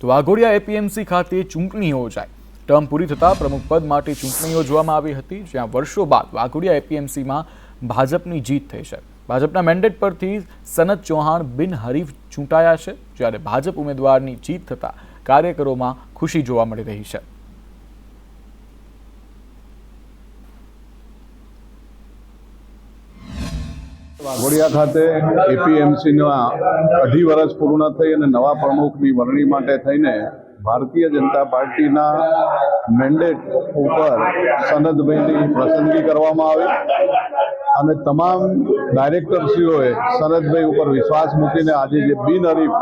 તો વાઘોડિયા એપીએમસી ખાતે ચૂંટણી યોજાઈ. ટર્મ પૂરી થતાં પ્રમુખ પદ માટે ચૂંટણી યોજવામાં આવી હતી, જ્યાં વર્ષો બાદ વાઘોડિયા એપીએમસીમાં ભાજપની જીત થઈ છે. ભાજપના મેન્ડેટ પરથી સનત ચૌહાણ બિનહરીફ ચૂંટાયા છે, જ્યારે ભાજપ ઉમેદવારની જીત થતાં કાર્યકરોમાં ખુશી જોવા મળી રહી છે. વાઘોડિયા ખાતે એપીએમસીના અઢી વર્ષ પૂર્ણ થઈ અને નવા પ્રમુખની વરણી માટે થઈને ભારતીય જનતા પાર્ટીના મેન્ડેટ ઉપર સનદભાઈની પસંદગી કરવામાં આવી અને તમામ ડાયરેક્ટરશ્રીઓએ સનદભાઈ ઉપર વિશ્વાસ મૂકીને આજે જે બિનહરીફ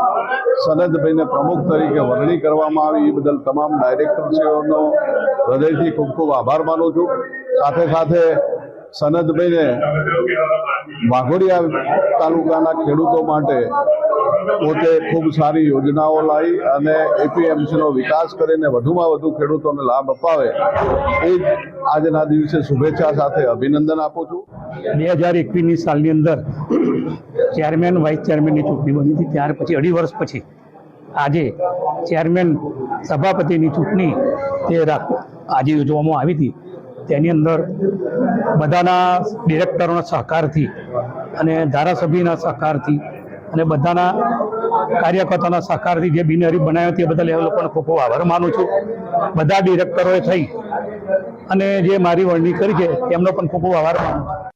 સનદભાઈને પ્રમુખ તરીકે વરણી કરવામાં આવી, એ બદલ તમામ ડાયરેક્ટરશ્રીઓનો હૃદયથી ખૂબ ખૂબ આભાર માનું છું. સાથે સાથે સનદભાઈને વાઘોડિયા તાલુકાના ખેડૂતો માટે પોતે ખૂબ સારી યોજનાઓ લાવી અને એપીએમસીનો વિકાસ કરીને વધુમાં વધુ ખેડૂતોને લાભ અપાવે, એ જ આજના દિવસે શુભેચ્છા સાથે અભિનંદન આપું છું. બે હજાર એકવીસની સાલની અંદર ચેરમેન, વાઇસ ચેરમેનની ચૂંટણી બની હતી. ત્યાર પછી, અઢી વર્ષ પછી આજે ચેરમેન, સભાપતિની ચૂંટણી તે આજે યોજવામાં આવી હતી. તેની અંદર બધાના ડિરેક્ટરોના સહકારથી અને ધારાસભ્યના સહકારથી અને બધાના કાર્યકર્તાના સહકારથી જે બિનહરીફ બનાવ્યો તે બદલ એ લોકોને ખૂબ ખૂબ આભાર માનું છું. બધા ડિરેક્ટરોએ થઈ અને જે મારી વરણી કરી છે તેમનો પણ ખૂબ ખૂબ આભાર માનું છું.